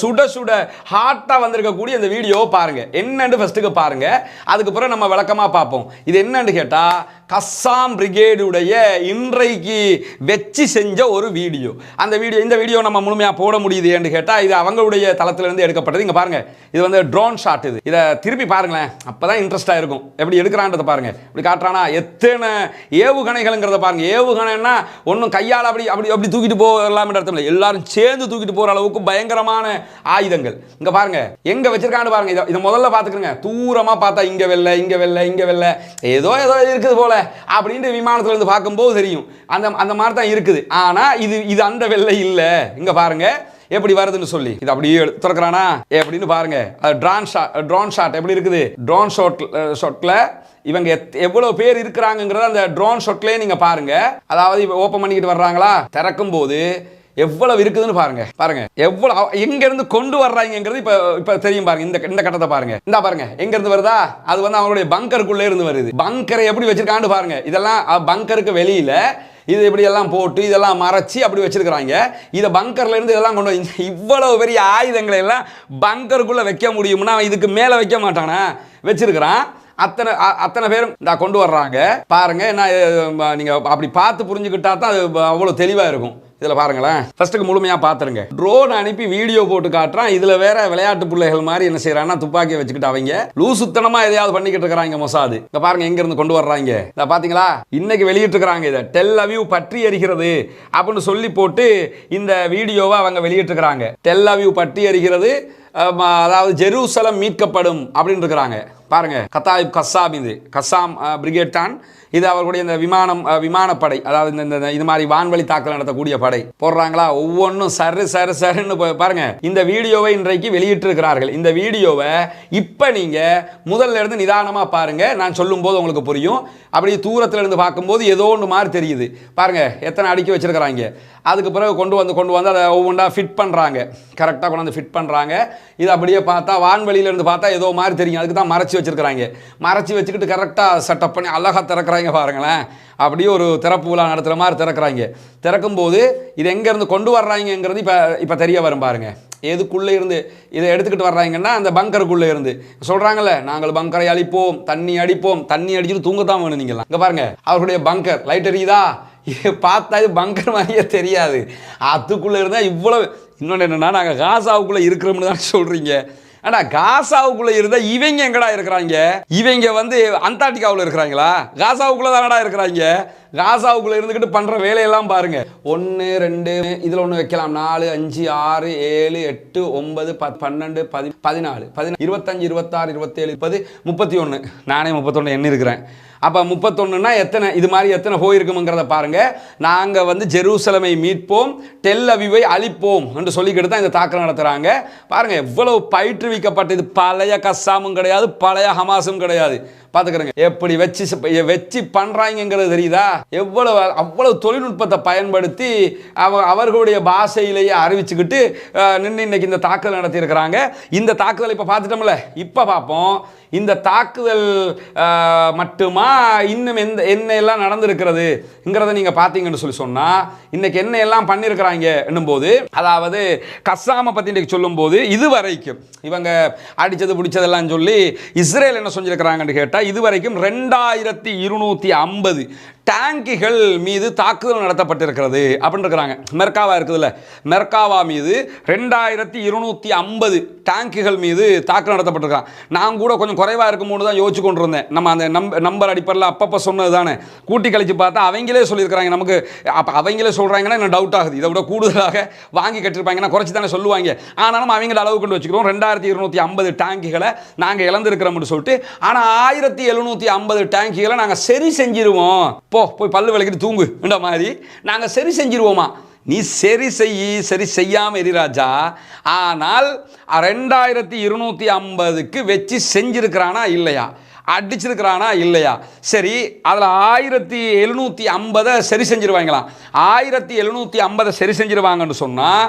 சுட சுட ஹாட்டாக வந்திருக்கக்கூடிய இந்த வீடியோவை பாருங்கள் என்னன்னு ஃபஸ்ட்டுக்கு பாருங்கள் அதுக்கப்புறம் நம்ம விளக்கமாக பார்ப்போம். இது என்னன்னு கேட்டால் கஸ்ஸாம் பிரிகேடுடைய இன்றைக்கு வெச்சு செஞ்ச ஒரு வீடியோ அந்த வீடியோ இந்த வீடியோ நம்ம முழுமையாக போட முடியுது என்று கேட்டால் இது அவங்களுடைய தளத்திலேருந்து எடுக்கப்பட்டது. இங்கே பாருங்கள் இது வந்து ட்ரோன் ஷாட் இது. இதை திருப்பி பாருங்களேன். அப்போ தான் இன்ட்ரெஸ்ட்டாக இருக்கும். எப்படி எடுக்கிறான்றதை பாருங்க. இப்படி காட்டுறானா எத்தனை ஏவுகணைகள்ங்கிறத பாருங்கள் ஏவுகணைன்னா ஒன்றும் கையால் அப்படி அப்படி அப்படி தூக்கிட்டு போகலாம்ன்ற இடத்துல எல்லாரும் சேர்ந்து தூக்கிட்டு போகிற அளவுக்கு பயங்கரமான ஆயுதங்கள். இங்கே பாருங்க எங்கே வச்சிருக்கான்னு பாருங்க. இதை இதை முதல்ல பார்த்துக்கோங்க தூரமாக பார்த்தா இங்கே வெள்ள இங்கே வெள்ள இங்கே வெல்ல ஏதோ ஏதோ இருக்குது போல அப்படின்ட்டு விமானத்துல இருந்து பார்க்கும்போது தெரியும். அந்த அந்த மாதிரி தான் இருக்குது. ஆனால் இது இது அந்த வெள்ளை இல்லை. இங்கே பாருங்க எப்படி வருதுன்னு சொல்லி. இது அப்படியே திறக்கிறானா? எப்படின்னு பாருங்க. ட்ரான் ஷாட் ட்ரோன் ஷாட் எப்படி இருக்குது? ட்ரோன் ஷாட் ஷாட்டில் இவங்க எத் எவ்வளோ பேர் இருக்கிறாங்கங்கிறத அந்த ட்ரோன் ஷாட்லேயே நீங்கள் பாருங்க. அதாவது இப்போ ஓப்பன் பண்ணிக்கிட்டு வர்றாங்களா? திறக்கும் போது எவ்வளவு இருக்குதுன்னு பாருங்க பாருங்க. எவ்வளவு எங்க இருந்து கொண்டு வர்றாங்கிறது இப்ப இப்ப தெரியும் பாருங்க. இந்த இந்த கட்டத்தை பாருங்க. இந்த பாருங்க. எங்க இருந்து வருதா? அது வந்து அவங்களுடைய பங்கருக்குள்ளே இருந்து வருது. பங்கரை எப்படி வச்சிருக்கான்னு பாருங்க. இதெல்லாம் பங்கருக்கு வெளியில இது இப்படி எல்லாம் போட்டு இதெல்லாம் மறைச்சி அப்படி வச்சிருக்கிறாங்க. இதை பங்கர்ல இருந்து இதெல்லாம் கொண்டு வந்து இவ்வளவு பெரிய ஆயுதங்களை எல்லாம் பங்கருக்குள்ள வைக்க முடியும்னா அவன் இதுக்கு மேல வைக்க மாட்டானா? வச்சிருக்கிறான். அத்தனை அ- அத்தனை பேரும் இந்த கொண்டு வர்றாங்க. பாருங்க நான் நீங்கள் நீங்க அப்படி பார்த்து புரிஞ்சுக்கிட்டா தான் அது அவ்வளோ தெளிவாக இருக்கும். இதில் பாருங்களேன். ஃபஸ்ட்டுக்கு முழுமையாக பார்த்துருங்க ட்ரோன் அனுப்பி வீடியோ போட்டு காட்டுறான். இதில் வேற விளையாட்டு பிள்ளைகள் மாதிரி என்ன செய்கிறான்னா துப்பாக்கியை வச்சுக்கிட்டு அவங்க லூசுத்தனமாக எதையாவது பண்ணிக்கிட்டு இருக்கிறாங்க மொசாது. இங்கே பாருங்க எங்கேருந்து கொண்டு வர்றாங்க. இதை பார்த்தீங்களா இன்னைக்கு வெளியிட்டு இருக்கிறாங்க இதை. டெல் அவியூ பற்றி எறிகிறது அப்படின்னு சொல்லி போட்டு இந்த வீடியோவை அவங்க வெளியிட்டிருக்கிறாங்க. டெல் அவியூ பற்றி எறிகிறது அதாவது ஜெருசலம் மீட்கப்படும் அப்படின்னு இருக்கிறாங்க. பாருங்க கத்தாயிப் கஸ்ஸாம் இது. கஸ்ஸாம் பிரிகேட் தான். இது அவர்களுடைய இந்த விமானம் விமானப்படை. அதாவது இந்த இந்த இது மாதிரி வான்வழி தாக்கல் நடத்தக்கூடிய படை. போடுறாங்களா? ஒவ்வொன்றும் சரு சரு சருன்னு பாருங்க. இந்த வீடியோவை இன்றைக்கு வெளியிட்டிருக்கிறார்கள். இந்த வீடியோவை இப்போ நீங்கள் முதல்ல இருந்து நிதானமாக பாருங்க. நான் சொல்லும்போது உங்களுக்கு புரியும். அப்படி தூரத்தில் இருந்து பார்க்கும்போது ஏதோ ஒன்று மாதிரி தெரியுது. பாருங்க எத்தனை அடுக்கி வச்சிருக்கிறாங்க. அதுக்கு பிறகு கொண்டு வந்து கொண்டு வந்து அதை ஒவ்வொன்றா ஃபிட் பண்ணுறாங்க கரெக்டாக கொண்டு வந்து ஃபிட் பண்ணுறாங்க இது அப்படியே பார்த்தா வான்வெளியிலேருந்து பார்த்தா ஏதோ மாதிரி தெரியும். அதுக்கு தான் மறைச்சி வச்சிருக்கிறாங்க. மறைச்சி வச்சுக்கிட்டு கரெக்டாக செட்டப் பண்ணி அழகாக திறக்கிறாங்க பாருங்களேன். அப்படியே ஒரு திறப்பு விழா நடத்துகிற மாதிரி திறக்கிறாங்க. திறக்கும்போது இது எங்கேருந்து கொண்டு வர்றாங்கங்கிறது இப்போ இப்போ தெரிய வரும் பாருங்கள் எதுக்குள்ளே இருந்து இதை எடுத்துக்கிட்டு வர்றாங்கன்னா அந்த பங்கருக்குள்ளே இருந்து. சொல்கிறாங்கல்ல நாங்கள் பங்கரை அழிப்போம் தண்ணி அடிப்போம் தண்ணி அடிச்சுட்டு தூங்கத்தான் வேணும் நீங்களாம் இங்கே பாருங்கள் அவருடைய பங்கர் லைட் எரியுதா? பார்த்தா இது பங்கர் மாதிரியே தெரியாது. அதுக்குள்ளே இருந்தால் இவ்வளவு இன்னொன்று என்னென்னா நாங்கள் காசாவுக்குள்ளே இருக்கிறோம்னு தான் சொல்கிறீங்க அடா காசாவுக்குள்ள இருந்தா இவங்க எங்கடா இருக்கிறாங்க? இவங்க வந்து அந்தார்டிகாவுல இருக்கிறாங்களா? காசாவுக்குள்ள தானடா இருக்கிறாங்க? காசாவுக்குள்ள இருந்துக்கிட்டு பண்ற வேலையெல்லாம் பாருங்க. ஒன்று ரெண்டு இதுல ஒன்று வைக்கலாம். நாலு அஞ்சு ஆறு ஏழு எட்டு ஒன்பது ப பன்னெண்டு பதி பதினாலு பதினா இருபத்தஞ்சு இருபத்தாறு இருபத்தேழு முப்பது முப்பத்தி ஒன்று நானே முப்பத்தொன்று எண்ணி இருக்கிறேன் அப்போ முப்பத்தொன்றுனா எத்தனை? இது மாதிரி எத்தனை போயிருக்குங்கிறத பாருங்க. நாங்கள் வந்து ஜெருசலமை மீட்போம் டெல் அவிவை அழிப்போம் என்று சொல்லிக்கிட்டு தான் இந்த தாக்கல் நடத்துகிறாங்க பாருங்கள் எவ்வளவு பயிற்றுவிக்கப்பட்டது பழைய கஸ்ஸாமும் கிடையாது பழைய ஹமாஸும் கிடையாது. பார்த்துக்கிறேங்க. எப்படி வச்சு வச்சு பண்ணுறாங்கிறது தெரியுதா? எவ்வளவு அவ்வளவு தொழில்நுட்பத்தை பயன்படுத்தி அவ அவர்களுடைய பாஷையிலேயே அறிவிச்சுக்கிட்டு நின்று இன்னைக்கு இந்த தாக்குதல் நடத்தியிருக்கிறாங்க. இந்த தாக்குதல் இப்போ பார்த்துட்டோம்ல. இப்போ பார்ப்போம். இந்த தாக்குதல் மட்டுமா? இன்னும் எந்த என்ன எல்லாம் நடந்திருக்கிறதுங்கிறத நீங்கள் பார்த்தீங்கன்னு சொல்லி சொன்னால் இன்னைக்கு என்ன எல்லாம் பண்ணியிருக்கிறாங்க என்னும்போது அதாவது கசாமை பற்றி இன்றைக்கு சொல்லும்போது இதுவரைக்கும் இவங்க அடித்தது பிடிச்சதெல்லாம் சொல்லி இஸ்ரேல் என்ன செஞ்சுருக்கிறாங்கன்னு கேட்டால் இதுவரைக்கும் ரெண்டாயிரத்தி இருநூற்றி ஐம்பது டேங்கிகள் மீது தாக்குதல் நடத்தப்பட்டிருக்கிறது அப்படின்னு இருக்கிறாங்க மெர்காவா இருக்குதுல்ல. மெர்காவா மீது ரெண்டாயிரத்தி இருநூற்றி ஐம்பது டேங்குகள் மீது தாக்குதல் நடத்தப்பட்டிருக்கான் நான் கூட கொஞ்சம் குறைவாக இருக்கும்போது தான் யோசிச்சு கொண்டு இருந்தேன் நம்ம அந்த நம்ப நம்பர் அடிப்படையில் அப்பப்போ சொன்னது தானே. கூட்டி கழிச்சு பார்த்தா அவங்களே சொல்லியிருக்கிறாங்க. நமக்கு அப்போ அவங்களே சொல்கிறாங்கன்னா எனக்கு டவுட் ஆகுது. இதை விட கூடுதலாக வாங்கி கட்டிருப்பாங்கன்னா குறைச்சி தானே சொல்லுவாங்க. ஆனாலும் அவங்கள அளவு கொண்டு வச்சுக்கிறோம். ரெண்டாயிரத்தி இருநூற்றி ஐம்பது டேங்குகளை நாங்கள் இழந்திருக்கிறோம்னு சொல்லிட்டு ஆனால் ஆயிரத்தி எழுநூற்றி ஐம்பது டேங்குகளை நாங்கள் சரி செஞ்சிருவோம். போ போய் பல்லு விளக்கிட்டு தூங்குன்ற மாதிரி நாங்கள் சரி செஞ்சிருவோமா? நீ சரி செய் சரி செய்யாம எரிராஜா ஆனால் ரெண்டாயிரத்தி இருநூத்தி ஐம்பதுக்கு வச்சு செஞ்சிருக்கிறானா இல்லையா? அடிச்சிருக்கிறானா இல்லையா? சரி அதில் ஆயிரத்தி எழுநூற்றி ஐம்பதை சரி செஞ்சிருவாங்களாம் ஆயிரத்தி எழுநூற்றி ஐம்பதை சரி செஞ்சிருவாங்கன்னு சொன்னால்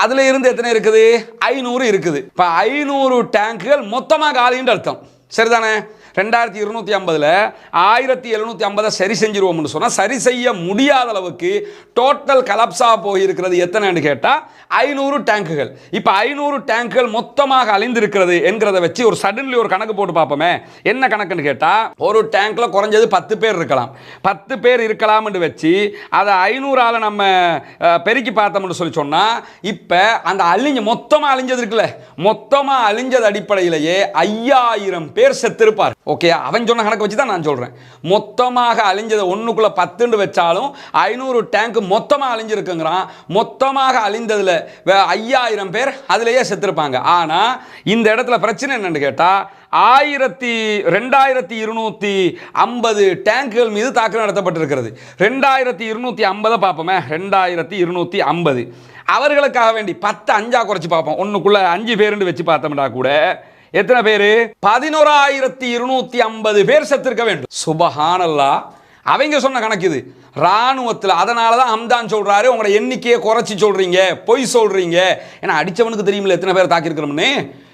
அதில் இருந்து எத்தனை இருக்குது? ஐநூறு இருக்குது. இப்போ ஐநூறு டேங்குகள் மொத்தமாக காலின்னு அர்த்தம். சரிதானே? ரெண்டாயிரத்தி இருநூத்தி ஐம்பதுல ஆயிரத்தி எழுநூத்தி ஐம்பதை சரி செஞ்சிருவோம்னு சொன்னால் சரி செய்ய முடியாத அளவுக்கு டோட்டல் கலப்ஸா போயிருக்கிறது எத்தனைன்னு கேட்டால் ஐநூறு டேங்குகள் இப்போ ஐநூறு டேங்குகள் மொத்தமாக அழிந்திருக்கிறது என்கிறத வச்சு ஒரு சடன்லி ஒரு கணக்கு போட்டு பார்ப்போமே. என்ன கணக்குன்னு கேட்டால் ஒரு டேங்க்ல குறைஞ்சது பத்து பேர் இருக்கலாம். பத்து பேர் இருக்கலாம்னு வச்சு அதை ஐநூறால் நம்ம பெருக்கி பார்த்தோம்னு சொல்லி சொன்னால் இப்போ அந்த அழிஞ்ச மொத்தமாக அழிஞ்சது இருக்குல்ல மொத்தமாக அழிஞ்சது அடிப்படையிலேயே ஐயாயிரம் பேர் செத்திருப்பார் ஓகே அவன் சொன்ன கணக்கு வச்சு தான் நான் சொல்கிறேன் மொத்தமாக அழிஞ்சது ஒன்றுக்குள்ளே பத்துன்னு வச்சாலும் ஐநூறு டேங்க் மொத்தமாக அழிஞ்சிருக்குங்கிறான். மொத்தமாக அழிந்ததில் ஐயாயிரம் பேர் அதிலேயே செத்துருப்பாங்க. ஆனால் இந்த இடத்துல பிரச்சனை என்னென்னு கேட்டால் ஆயிரத்தி ரெண்டாயிரத்தி இருநூற்றி ஐம்பது டேங்குகள் மீது தாக்குதல் நடத்தப்பட்டிருக்கிறது. ரெண்டாயிரத்தி இருநூற்றி ஐம்பதை பார்ப்போமே. ரெண்டாயிரத்தி இருநூற்றி ஐம்பது. அவர்களுக்காக வேண்டி பத்து அஞ்சா குறைச்சி பார்ப்போம். ஒன்றுக்குள்ளே அஞ்சு பேருன்னு வச்சு பார்த்தோம்னா கூட எத்தனை பேரு? பதினோராயிரத்தி இருநூத்தி ஐம்பது பேர் செத்திருக்க வேண்டும். சுபஹானல்லா. அவங்க சொன்ன கணக்கு இது. ராணுவத்தில் அதனால தான் அம்தான் சொல்றாரு உங்களோட எண்ணிக்கையை குறைச்சி சொல்றீங்க பொய் சொல்றீங்க. ஏன்னா அடிச்சவனுக்கு தெரியுமில்ல எத்தனை பேர் தாக்கியிருக்கிறோம்னு?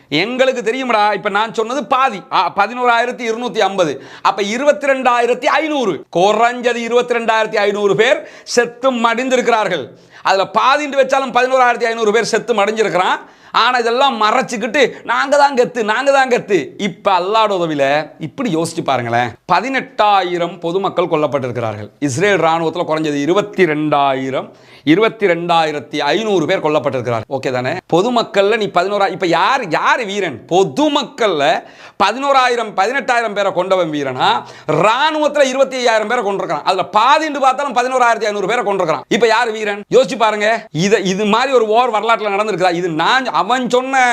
எங்களுக்கு தெரியும்டா இப்ப நான் சொன்னது பாதி. பதினோராயிரத்தி இருநூத்தி ஐம்பது. அப்ப இருபத்தி ரெண்டாயிரத்தி ஐநூறு. குறைஞ்சது இருபத்தி ரெண்டாயிரத்தி ஐநூறு பேர் செத்து மடிந்திருக்கிறார்கள். அதுல பாதிண்டு வச்சாலும் பதினோராயிரத்தி ஐநூறு பேர் செத்து மடிஞ்சிருக்கிறான். ஆனால் இதெல்லாம் மறைச்சிக்கிட்டு நாங்க தான் கத்து நாங்கள் தான் கத்து. இப்ப அல்லாட உதவியில இப்படி யோசிச்சு பாருங்களேன். பதினெட்டாயிரம் பொதுமக்கள் கொல்லப்பட்டிருக்கிறார்கள். இஸ்ரேல் ராணுவத்தில் குறைஞ்சது இருபத்தி ரெண்டாயிரம் இருபத்தி ரெண்டாயிரத்தி ஐநூறு பேர் கொல்லப்பட்டிருக்கிறார் ஓகே தானே? பொதுமக்களில் நீ பதினோரா இப்ப யார் யார் வீரன்? பொதுமக்கள்ல பதினோராயிரம் பதினெட்டாயிரம் பேரை கொண்டவன் வீரனா? ராணுவத்தில் இருபத்தி ஐயாயிரம் பேரை கொண்டிருக்கிறான். அதுல பாதிண்டு பார்த்தாலும் பதினோராயிரத்தி ஐநூறு பேரை கொண்டிருக்கிறான். இப்ப யார் வீரன்? யோசிச்சு பாருங்க. இதை இது மாதிரி ஒரு ஓர் வரலாற்றில் நடந்திருக்குதா? இது நான் அவன் சொன்ன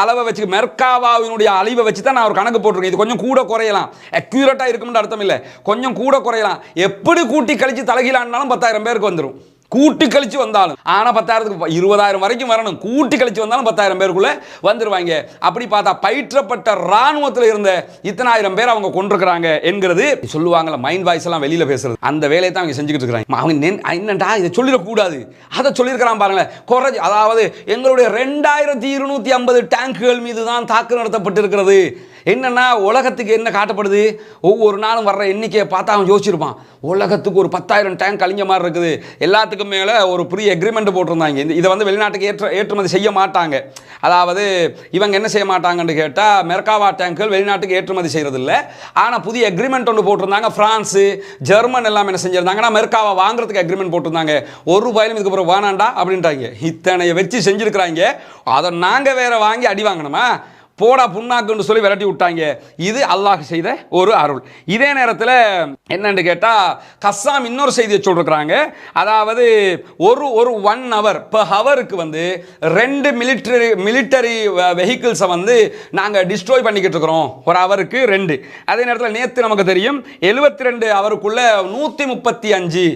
அளவை வச்சு மெர்காவாவினுடைய அழிவை வச்சு தான் நான் ஒரு கணக்கு போட்டிருக்கேன். இது கொஞ்சம் கூட குறையலாம். அக்யூரேட்டா இருக்கும்னு அர்த்தம் இல்லை. கொஞ்சம் கூட குறையலாம். எப்படி கூட்டி கழித்து தலைகீழானாலும் பத்தாயிரம் பேருக்கு வந்துடும் கூட்டி கழிச்சு வந்தாலும். ஆனால் பத்தாயிரத்துக்கு இருபதாயிரம் வரைக்கும் வரணும். கூட்டி கழிச்சு வந்தாலும் பத்தாயிரம் பேருக்குள்ள வந்துருவாங்க. அப்படி பார்த்தா பயிற்றப்பட்ட ராணுவத்தில் இருந்த இத்தனாயிரம் பேர் அவங்க கொண்டிருக்கிறாங்க என்கிறது சொல்லுவாங்கல்ல மைண்ட் வாய்ஸ் எல்லாம் வெளியில் பேசுறது. அந்த வேலையை தான் அவங்க செஞ்சுக்கிட்டு இருக்காங்க அவங்க என்னண்டா இதை சொல்லிடக்கூடாது? அதை சொல்லியிருக்கிறான் பாருங்களேன். குறைஞ்சி அதாவது எங்களுடைய ரெண்டாயிரத்தி இருநூத்தி ஐம்பது டேங்குகள் மீது தான் தாக்கு நடத்தப்பட்டிருக்கிறது. என்னென்னா உலகத்துக்கு என்ன காட்டப்படுது? ஒவ்வொரு நாளும் வர்ற எண்ணிக்கையை பார்த்தா அவன் யோசிச்சிருப்பான். உலகத்துக்கு ஒரு பத்தாயிரம் டேங்க் கழிஞ்ச மாதிரி இருக்குது. எல்லாத்துக்கும் மேலே ஒரு பெரிய எக்ரிமெண்ட் போட்டிருந்தாங்க. இந்த இதை வந்து வெளிநாட்டுக்கு ஏற்ற ஏற்றுமதி செய்ய மாட்டாங்க. அதாவது இவங்க என்ன செய்ய மாட்டாங்கன்னு கேட்டால் மெர்காவா டேங்குகள் வெளிநாட்டுக்கு ஏற்றுமதி செய்கிறதில்ல ஆனால் புதிய எக்ரிமெண்ட் ஒன்று போட்டிருந்தாங்க. ஃப்ரான்ஸு ஜெர்மன் எல்லாம் என்ன செஞ்சிருந்தாங்கன்னா மெர்காவா வாங்குறதுக்கு எக்ரிமெண்ட் போட்டிருந்தாங்க. ஒரு ரூபாயிலும் இதுக்கப்புறம் வேணாண்டா அப்படின்றாங்க இத்தனையை வச்சு செஞ்சிருக்கிறாங்க. அதை நாங்கள் வேற வாங்கி அடி வாங்கணுமா? போடா புண்ணாக்குன்னு சொல்லி விரட்டி விட்டாங்க. இது அல்லாஹ் செய்த ஒரு அருள். இதே நேரத்தில் என்னன்னு கேட்டால் கஸ்ஸாம் இன்னொரு செய்தியை சொல்லிருக்கிறாங்க. அதாவது ஒரு ஒரு ஒன் ஹவர் per ஹவருக்கு வந்து ரெண்டு மிலிட்டரி மிலிட்டரி வெஹிக்கிள்ஸை வந்து நாங்கள் டிஸ்ட்ராய் பண்ணிக்கிட்டு இருக்கிறோம். ஒரு ஹவருக்கு ரெண்டு. அதே நேரத்தில் நேற்று நமக்கு தெரியும் எழுபத்தி ரெண்டு அவருக்குள்ள நூற்றி முப்பத்தி அஞ்சு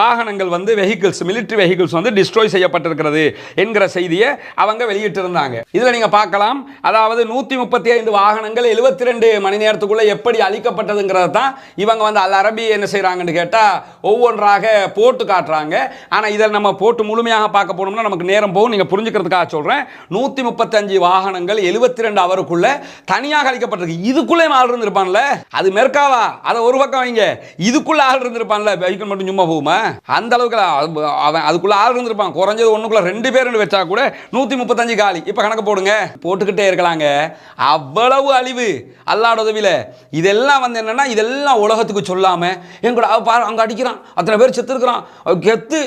வாகனங்கள் வந்து வெஹிக்கிள்ஸ் மிலிட்டரி வெஹிக்கிள்ஸ் வந்து டிஸ்ட்ராய் செய்யப்பட்டிருக்கிறது என்கிற செய்தியை அவங்க வெளியிட்டிருந்தாங்க. இதில் நீங்கள் பார்க்கலாம். அதாவது நூற்றி முப்பத்தி ஐந்து வாகனங்கள் எழுபத்தி ரெண்டு மணி நேரத்துக்குள்ளே எப்படி அழிக்கப்பட்டதுங்கிறத தான் இவங்க வந்து அல் அரபி என்ன செய்கிறாங்கன்னு கேட்டால் ஒவ்வொன்றாக போட்டு காட்டுறாங்க. ஆனால் இதை நம்ம போட்டு முழுமையாக பார்க்க போனோம்னா நமக்கு நேரம் போகும். நீங்கள் புரிஞ்சுக்கிறதுக்காக சொல்கிறேன் நூற்றி முப்பத்தஞ்சு வாகனங்கள் எழுபத்தி ரெண்டு அவருக்குள்ளே தனியாக அழிக்கப்பட்டிருக்கு. இதுக்குள்ளே ஆள் இருந்திருப்பான்ல. அது மெர்காவா? அதை ஒரு பக்கம் வைங்க. இதுக்குள்ளே ஆள் இருந்திருப்பான்ல. வெஹிக்கிள் மட்டும் சும்மா போகுமா? அந்த அளவுக்கு அது- அவன் அதுக்குள்ளே ஆள் இருந்திருப்பான். குறைஞ்சது ஒன்றுக்குள்ளே ரெண்டு பேர் வச்சா கூட நூற்றி முப்பத்தஞ்சு காலி. இப்போ கணக்கு போடுங்க. போட்டுக்கிட்டே இருக்கலாங்க. அவ்வளவு அழிவு. அல்லாட உதவியில. இதெல்லாம் வந்து என்னன்னா இதெல்லாம் உலகத்துக்கு சொல்லாம எங்கூட அவ பாரு அங்கே அடிக்கிறான். அத்தனை பேர் செத்துருக்குறான் கெத்து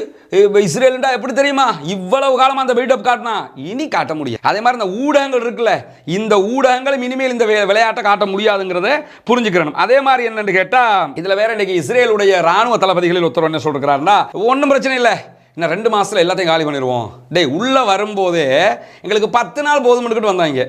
இஸ்ரேலுண்டா எப்படி தெரியுமா? இவ்வளவு காலமாக அந்த பில்டப் காட்டினா இனி காட்ட முடியும் அதே மாதிரி இந்த ஊடகங்கள் இருக்குல்ல இந்த ஊடகங்களும் இனிமேல் இந்த விளையாட்டை காட்ட முடியாதுங்கிறத புரிஞ்சுக்கிறணும். அதே மாதிரி என்னன்னு கேட்டா இதுல வேற இன்னைக்கு இஸ்ரேலுடைய ராணுவ தளபதிகளில் ஒருத்தர் என்ன சொல்கிறாருன்னா ஒன்றும் பிரச்சனை இல்லை. இன்னும் ரெண்டு மாதத்தில் எல்லாத்தையும் காலி பண்ணிடுவோம். டேய் உள்ளே வரும்போதே எங்களுக்கு பத்து நாள் போதும் வந்தாங்க.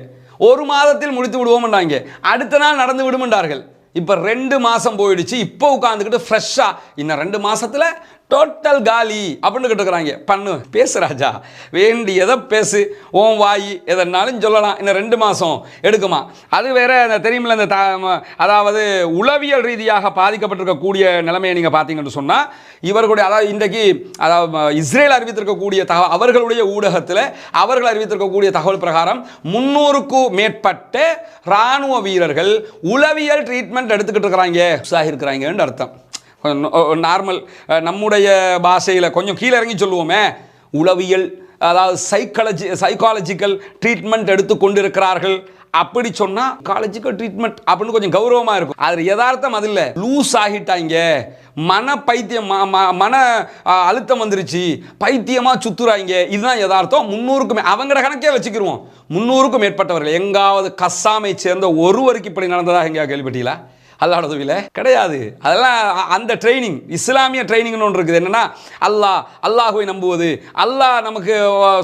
ஒரு மாதத்தில் முடித்து விடுவோம்ன்றாங்க. அடுத்த நாள் நடந்து விடுமென்றார்கள். இப்போ ரெண்டு மாதம் போயிடுச்சு. இப்போ உட்காந்துக்கிட்டு ஃப்ரெஷ்ஷாக இன்னும் ரெண்டு மாதத்தில் டோட்டல் காலி அப்படின்னு கேட்டுக்கிறாங்க பண்ணு பேசு ராஜா. வேண்டியதை பேசு. ஓம் வாய் எதனாலும் சொல்லலாம். இன்னும் ரெண்டு மாதம் எடுக்குமா. அது வேற அந்த தெரியுமில்ல இந்த ம- அதாவது உளவியல் ரீதியாக பாதிக்கப்பட்டிருக்கக்கூடிய நிலைமையை நீங்கள் பார்த்தீங்கன்னு சொன்னால் இவர்களுடைய அதாவது இன்றைக்கு அதாவது இஸ்ரேல் அறிவித்திருக்கக்கூடிய தக அவர்களுடைய ஊடகத்தில் அவர்கள் அறிவித்திருக்கக்கூடிய தகவல் பிரகாரம் முன்னூறுக்கும் மேற்பட்ட இராணுவ வீரர்கள் உளவியல் ட்ரீட்மெண்ட் எடுத்துக்கிட்டு இருக்கிறாங்க. உற்சாகி இருக்கிறாங்கன்னு அர்த்தம். நார்மல் நம்முடைய பாஷையில் கொஞ்சம் கீழே இறங்கி சொல்லுவோமே. உளவியல் அதாவது சைக்காலஜி சைக்காலஜிக்கல் ட்ரீட்மெண்ட் எடுத்து கொண்டிருக்கிறார்கள். அப்படி சொன்னால் காலேஜுக்கு ட்ரீட்மெண்ட் அப்படின்னு கொஞ்சம் கௌரவமாக இருக்கும். அது யதார்த்தம் அது இல்லை லூஸ் ஆகிட்டாங்க மன பைத்தியம் ம- மன அழுத்தம் வந்துருச்சு. பைத்தியமாக சுத்துறாங்க இதுதான் யதார்த்தம். முந்நூறுக்கும் அவங்கள கணக்கே வச்சுக்கிருவோம். முந்நூறுக்கும் மேற்பட்டவர்கள். எங்காவது கசாமை சேர்ந்த ஒருவருக்கு இப்படி நடந்ததா எங்கேயா கேள்விப்பட்டீங்களா? அல்லாஹ் உதவியில்? கிடையாது. அதெல்லாம் அந்த ட்ரைனிங் இஸ்லாமிய ட்ரைனிங்னு ஒன்று இருக்குது. என்னன்னா அல்லாஹ் அல்லாஹுவை நம்புவது. அல்லாஹ் நமக்கு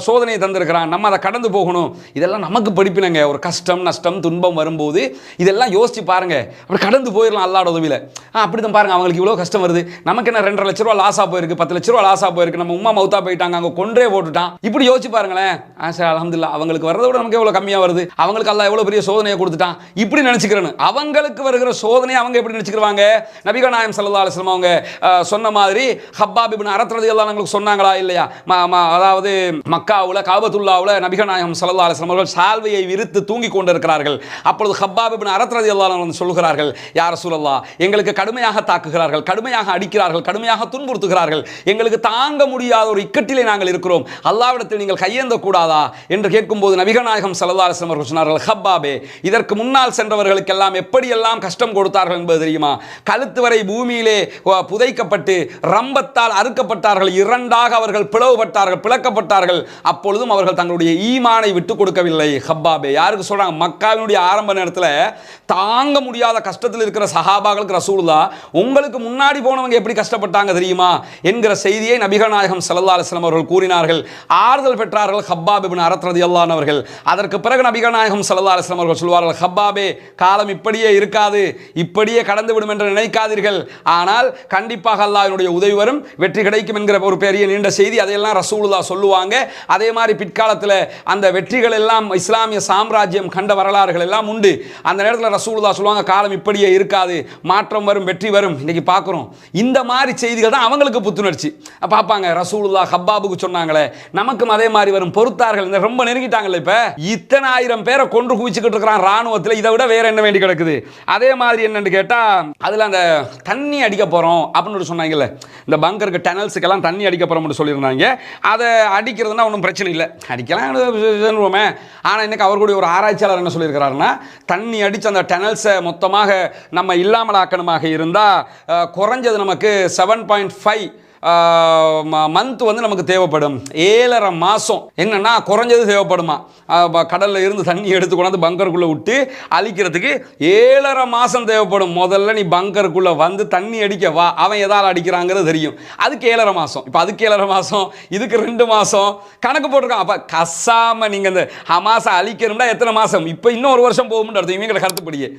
சோதனையை தந்திருக்கிறான். நம்ம அதை கடந்து போகணும். இதெல்லாம் நமக்கு படிப்பினங்க. ஒரு கஷ்டம் நஷ்டம் துன்பம் வரும்போது இதெல்லாம் யோசிச்சு பாருங்க. அப்படி கடந்து போயிடலாம் அல்லாட உதவியில். அப்படி தான் பாருங்க. அவங்களுக்கு இவ்வளோ கஷ்டம் வருது. நமக்கு என்ன ரெண்டரை லட்ச ரூபா லாஸாக போயிருக்கு பத்து லட்ச ரூபா லாஸாக போயிருக்கு. நம்ம உமா மௌத்தா போயிட்டாங்க அங்கே கொன்றே போட்டுட்டான். இப்படி யோசிச்சு பாருங்களேன். ஆ சார் அலமதுல்லா அவங்களுக்கு வரதை விட நமக்கு எவ்வளோ கம்மியாக வருது. அவங்களுக்கு அல்லாஹ் எவ்வளோ பெரிய சோதனையை கொடுத்துட்டான். இப்படி நினச்சிக்கிறேன்னு. அவங்களுக்கு வருகிற சோதனை உடனே அவங்க எப்படி நினச்சிக்கிறாங்க நபிகள் நாயம் சல்லா அலுவலம் அவங்க சொன்ன மாதிரி ஹப்பாப் இப்னு அரத்ரதி எல்லாம் நம்மளுக்கு சொன்னாங்களா இல்லையா? அதாவது மக்காவுல காபத்துல்லாவில் நபிகள் நாயம் சல்லா அலுவலம் அவர்கள் சால்வையை விரித்து தூங்கி கொண்டிருக்கிறார்கள். அப்பொழுது ஹப்பாப் இப்னு அரத்ரதி எல்லாம் வந்து சொல்லுகிறார்கள் யார் சூழல்லா எங்களுக்கு கடுமையாக தாக்குகிறார்கள் கடுமையாக அடிக்கிறார்கள் கடுமையாக துன்புறுத்துகிறார்கள். எங்களுக்கு தாங்க முடியாத ஒரு இக்கட்டிலே நாங்கள் இருக்கிறோம். அல்லாவிடத்தில் நீங்கள் கையேந்த கூடாதா என்று கேட்கும்போது நபிகநாயகம் சல்லா அலுவலம் அவர்கள் சொன்னார்கள் ஹப்பாபே இதற்கு முன்னால் சென்றவர்களுக்கெல்லாம் எப்படியெல்லாம் கஷ்டம் கொடுத்து கொடுத்தார்கள் என்பது தெரியுமா? கழுத்து வரை பூமியிலே புதைக்கப்பட்டு ரம்பத்தால் அறுக்கப்பட்டார்கள். இரண்டாக அவர்கள் பிளவுபட்டார்கள் பிளக்கப்பட்டார்கள். அப்பொழுதும் அவர்கள் தங்களுடைய ஈமானை விட்டு கொடுக்கவில்லை. ஹப்பாபே யாருக்கு சொல்றாங்க? மக்காவினுடைய ஆரம்ப நேரத்தில் தாங்க முடியாத கஷ்டத்தில் இருக்கிற சஹாபாக்களுக்கு ரசூல்லா உங்களுக்கு முன்னாடி போனவங்க எப்படி கஷ்டப்பட்டாங்க தெரியுமா? என்கிற செய்தியை நபிகள் நாயகம் ஸல்லல்லாஹு அலிஸ்லாம் அவர்கள் கூறினார்கள். ஆறுதல் பெற்றார்கள் ஹப்பாப் இப்னு அரத் ரலியல்லாஹு அவர்கள். அதற்கு பிறகு நபிகள் நாயகம் ஸல்லல்லாஹு அலிஸ்லாம் அவர்கள் சொல்வார்கள் ஹப்பாபே காலம் இப்படியே இருக்காது. இப்படியே கடந்து விடும் என்று நினைக்காதீர்கள். ஆனால் கண்டிப்பாக அல்லாஹினுடைய உதவி வரும் வெற்றி கிடைக்கும் என்கிற ஒரு பெரிய நீண்ட செய்தி அதையெல்லாம் ரசூலுல்லா சொல்லுவாங்க. அதே மாதிரி பிற்காலத்தில் அந்த வெற்றிகள் எல்லாம் இஸ்லாமிய சாம்ராஜ்யம் கண்ட வரலாறுகள் எல்லாம் உண்டு. அந்த நேரத்தில் ரசூலுல்லா சொல்லுவாங்க காலம் இப்படியே இருக்காது மாற்றம் வரும் வெற்றி வரும். இன்னைக்கு பார்க்குறோம் இந்த மாதிரி செய்திகள் தான் அவங்களுக்கு புத்துணர்ச்சி. பார்ப்பாங்க ரசூலுல்லா ஹப்பாபுக்கு சொன்னாங்களே நமக்கும் அதே மாதிரி வரும். பொறுத்தார்கள். இந்த ரொம்ப நெருங்கிட்டாங்கல்ல இப்போ? இத்தனை ஆயிரம் பேரை கொன்று குவிச்சுக்கிட்டு இருக்கிறான் ராணுவத்தில். இதை விட வேற என்ன வேண்டி கிடக்குது? அதே மாதிரி என்னன்னு கேட்டால் அதில் அந்த தண்ணி அடிக்க போகிறோம் அப்படின்னு சொன்னாங்கல்ல. இந்த பங்கருக்கு டனல்ஸுக்கெல்லாம் தண்ணி அடிக்க போகிறோம்னு சொல்லியிருந்தாங்க. அதை அடிக்கிறதுனா ஒன்றும் பிரச்சனை இல்லை. அடிக்கலாம் ஆனால் இன்னைக்கு அவர்களுடைய ஒரு ஆராய்ச்சியாளர் என்ன சொல்லியிருக்கிறாருன்னா தண்ணி அடித்து அந்த டனல்ஸை மொத்தமாக நம்ம இல்லாமலாக்கணுமாக இருந்தால் குறைஞ்சது நமக்கு செவன் பாயிண்ட் ஃபைவ் மந்த் வந்து நமக்கு தேவைப்படும். ஏழரை மாதம் என்னென்னா குறைஞ்சது தேவைப்படுமா? கடலில் இருந்து தண்ணி எடுத்து கொண்டாந்து பங்கருக்குள்ளே விட்டு அழிக்கிறதுக்கு ஏழரை மாதம் தேவைப்படும். முதல்ல நீ பங்கருக்குள்ளே வந்து தண்ணி அடிக்க வா. அவன் எதால் அடிக்கிறாங்கிறது தெரியும். அதுக்கு ஏழரை மாதம் இப்போ அதுக்கு ஏழரை மாதம் இதுக்கு ரெண்டு மாதம் கணக்கு போட்டிருக்கான். அப்போ கசாமல் நீங்கள் இந்த மாதம் அழிக்கணும்னா எத்தனை மாதம் இப்போ இன்னும் ஒரு வருஷம் போகும்னு அர்த்தம். இவங்களை கருத்துப்படியே.